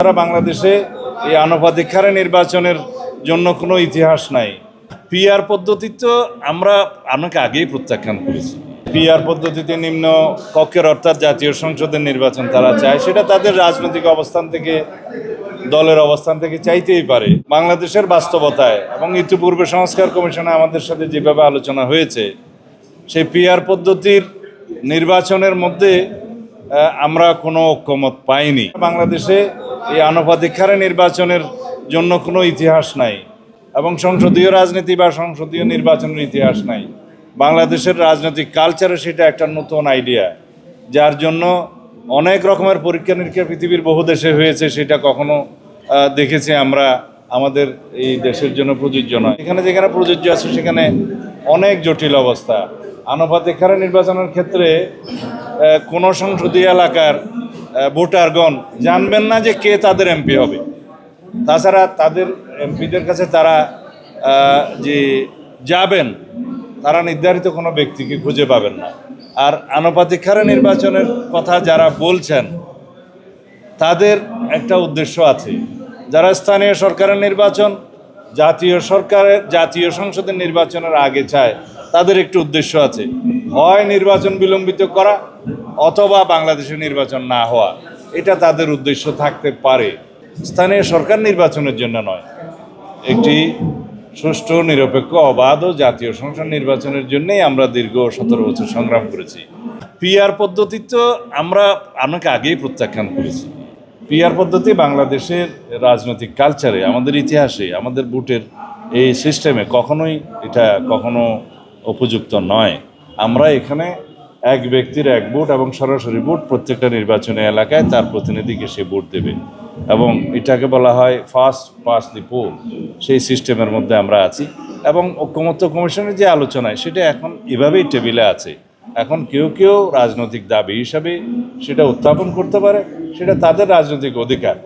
সারা বাংলাদেশে এই আনুপাতিক হারে নির্বাচনের জন্য কোনো ইতিহাস নাই। পিআর পদ্ধতি তো আমরা অনেক আগেই প্রত্যাখ্যান করেছি। পিআর পদ্ধতিতে নিম্ন কক্ষের অর্থাৎ জাতীয় সংসদের নির্বাচন তারা চায়, সেটা তাদের রাজনৈতিক অবস্থান থেকে, দলের অবস্থান থেকে চাইতেই পারে। বাংলাদেশের বাস্তবতায় এবং ইতিপূর্বে সংস্কার কমিশনে আমাদের সাথে যেভাবে আলোচনা হয়েছে, সেই পিআর পদ্ধতির নির্বাচনের মধ্যে আমরা কোনো ঐক্যমত পাইনি। বাংলাদেশে এই আনুপাতিক হারে নির্বাচনের জন্য কোনো ইতিহাস নাই এবং সংসদীয় রাজনীতি বা সংসদীয় নির্বাচনের ইতিহাস নাই। বাংলাদেশের রাজনৈতিক কালচারে সেটা একটা নতুন আইডিয়া যার জন্য অনেক রকমের পরীক্ষা নিরীক্ষা পৃথিবীর বহু দেশে হয়েছে, সেটা কখনো দেখেছি আমরা আমাদের এই দেশের জন্য প্রযোজ্য নয়। এখানে যেখানে প্রযোজ্য আছে, সেখানে অনেক জটিল অবস্থা। আনুপাতিক হারে নির্বাচনের ক্ষেত্রে কোনো সংসদীয় এলাকার ভোটারগণ জানবেন না যে কে তাদের এমপি হবে। তাছাড়া তাদের এমপিদের কাছে তারা যে যাবেন, তারা নির্ধারিত কোনো ব্যক্তিকে খুঁজে পাবেন না। আর আনুপাতিক হারে নির্বাচনের কথা যারা বলছেন, তাদের একটা উদ্দেশ্য আছে। যারা স্থানীয় সরকারের নির্বাচন, জাতীয় সরকারের, জাতীয় সংসদের নির্বাচনের আগে চায় তাদের একটু উদ্দেশ্য আছে হয় নির্বাচন বিলম্বিত করা অথবা বাংলাদেশে নির্বাচন না হওয়া। এটা তাদের উদ্দেশ্য থাকতে পারে। স্থানীয় সরকার নির্বাচনের জন্য নয়। একটি সুষ্ঠু, নিরপেক্ষ, অবাধ ও জাতীয় সংসদ নির্বাচনের জন্যই আমরা দীর্ঘ সতেরো বছর সংগ্রাম করেছি। পিআর পদ্ধতি তো আমরা অনেক আগেই প্রত্যাখ্যান করেছি। পিআর পদ্ধতি বাংলাদেশের রাজনৈতিক কালচারে, আমাদের ইতিহাসে, আমাদের বুটের এই সিস্টেমে কখনোই এটা কখনো উপযুক্ত নয়। আমরা এখানে এক ব্যক্তির এক ভোট এবং সরাসরি ভোট প্রত্যেকটা নির্বাচনী এলাকায় তার প্রতিনিধিকে সে ভোট দেবে এবং এটাকে বলা হয় ফার্স্ট পাস দি পোল সেই সিস্টেমের মধ্যে আমরা আছি এবং ঐক্যমত্য কমিশনের যে আলোচনায় সেটা এখন এভাবেই টেবিলে আছে। এখন কেউ কেউ রাজনৈতিক দাবি হিসাবে সেটা উত্থাপন করতে পারে, সেটা তাদের রাজনৈতিক অধিকার।